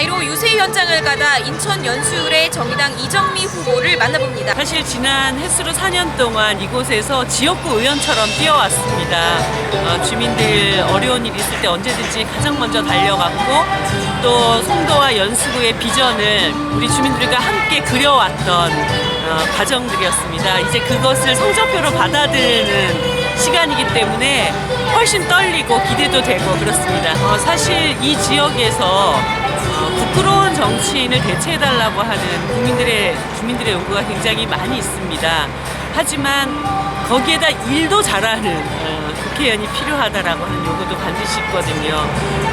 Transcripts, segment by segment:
바이로 유세 현장을 가다 인천 연수울의 정의당 이정미 후보를 만나봅니다. 사실 지난 햇수로 4년 동안 이곳에서 지역구 의원처럼 뛰어왔습니다. 어, 주민들 어려운 일 있을 때 언제든지 가장 먼저 달려갔고 또 송도와 연수구의 비전을 우리 주민들과 함께 그려왔던 어, 과정들이었습니다. 이제 그것을 성적표로 받아들이는 시간이기 때문에 훨씬 떨리고 기대도 되고 그렇습니다. 어, 사실 이 지역에서 어, 부끄러운 정치인을 대체해달라고 하는 국민들의 주민들의 요구가 굉장히 많이 있습니다. 하지만 거기에다 일도 잘하는 어, 국회의원이 필요하다라고 하는 요구도 반드시 있거든요.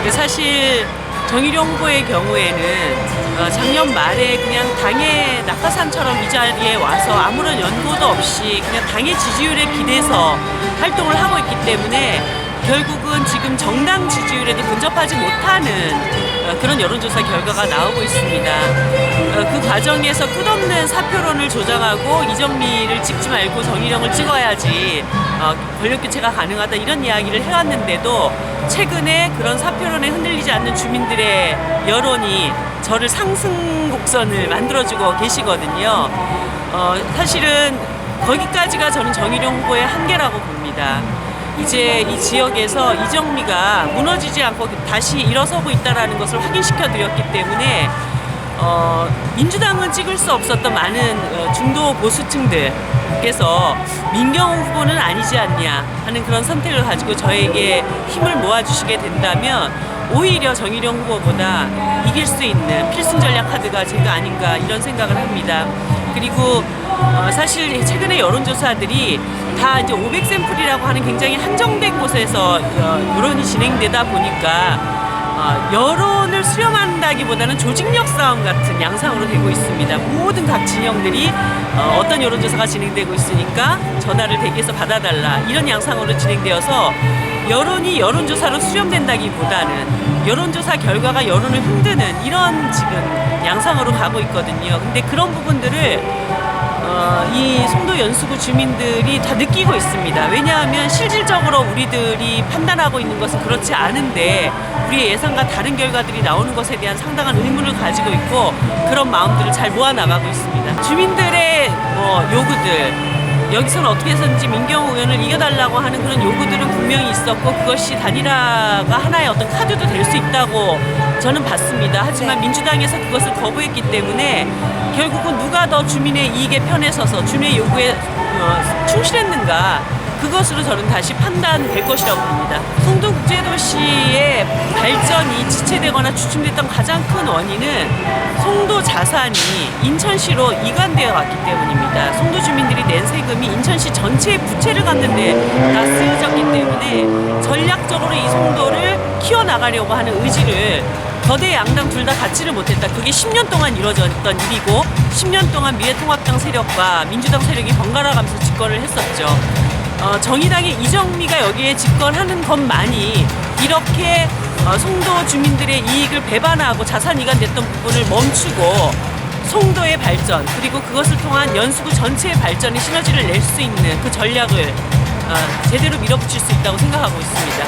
사실 정일용 후보의 경우에는 어, 작년 말에 그냥 당의 낙하산처럼 이 자리에 와서 아무런 연고도 없이 그냥 당의 지지율에 기대서 활동을 하고 있기 때문에 결국은 지금 정당 지지율에도 근접하지 못하는 어, 그런 여론조사 결과가 나오고 있습니다. 어, 그 과정에서 끝없는 사표론을 조장하고 이정미를 찍지 말고 정의령을 찍어야지 어, 권력 교체가 가능하다 이런 이야기를 해왔는데도 최근에 그런 사표론에 흔들리지 않는 주민들의 여론이 저를 상승 곡선을 만들어주고 계시거든요. 어, 사실은 거기까지가 저는 정의령 후보의 한계라고 봅니다. 이제 이 지역에서 이정미가 무너지지 않고 다시 일어서고 있다라는 것을 확인시켜 드렸기 때문에 어, 민주당은 찍을 수 없었던 많은 어, 중도 보수층들께서 민경호 후보는 아니지 않냐 하는 그런 선택을 가지고 저에게 힘을 모아주시게 된다면 오히려 정의령 후보보다 이길 수 있는 필승 전략 카드가 제가 아닌가 이런 생각을 합니다. 그리고 어, 사실 최근에 여론조사들이 다 이제 500 샘플이라고 하는 굉장히 한정된 곳에서 어, 여론이 진행되다 보니까 어, 여론을 수렴한다기보다는 조직력 싸움 같은 양상으로 되고 있습니다. 모든 각 진영들이 어, 떤 여론조사가 진행되고 있으니까 전화를 대기해서 받아달라 이런 양상으로 진행되어서 여론이 여론조사로 수렴된다기보다는 여론조사 결과가 여론을 흔드는 이런 지금 양상으로 가고 있거든요. 근데 그런 부분들을 어, 이 송도 연수구 주민들이 다 느끼고 있습니다. 왜냐하면 실질적으로 우리들이 판단하고 있는 것은 그렇지 않은데 우리의 예상과 다른 결과들이 나오는 것에 대한 상당한 의문을 가지고 있고 그런 마음들을 잘 모아나가고 있습니다. 주민들의 뭐 요구들 여기서는 어떻게 해서든지 민경호 의원을 이겨달라고 하는 그런 요구들은 분명히 있었고 그것이 단일화가 하나의 어떤 카드도 될 수 있다고 저는 봤습니다. 하지만 민주당에서 그것을 거부했기 때문에 결국은 누가 더 주민의 이익에 편에 서서 주민의 요구에 어, 충실했는가 그것으로 저는 다시 판단될 것이라고 봅니다. 송도 국제도시의 발전이 지체되거나 주춤됐던 가장 큰 원인은 송도 자산이 인천시로 이관되어 왔기 때문입니다. 송도 주민들이 낸 세금이 인천시 전체의 부채를 갚는 데 다 쓰여졌기 때문에 전략적으로 이 송도를 키워나가려고 하는 의지를 거대 양당 둘다 갖지를 못했다. 그게 10년 동안 이루어졌던 일이고 10년 동안 미래통합당 세력과 민주당 세력이 번갈아 가면서 집권을 했었죠. 어, 정의당의 이정미가 여기에 집권하는 것만이 이렇게 어, 송도 주민들의 이익을 배반하고 자산 이관됐던 부분을 멈추고 송도의 발전 그리고 그것을 통한 연수구 전체의 발전에 시너지를 낼 수 있는 그 전략을 어, 제대로 밀어붙일 수 있다고 생각하고 있습니다.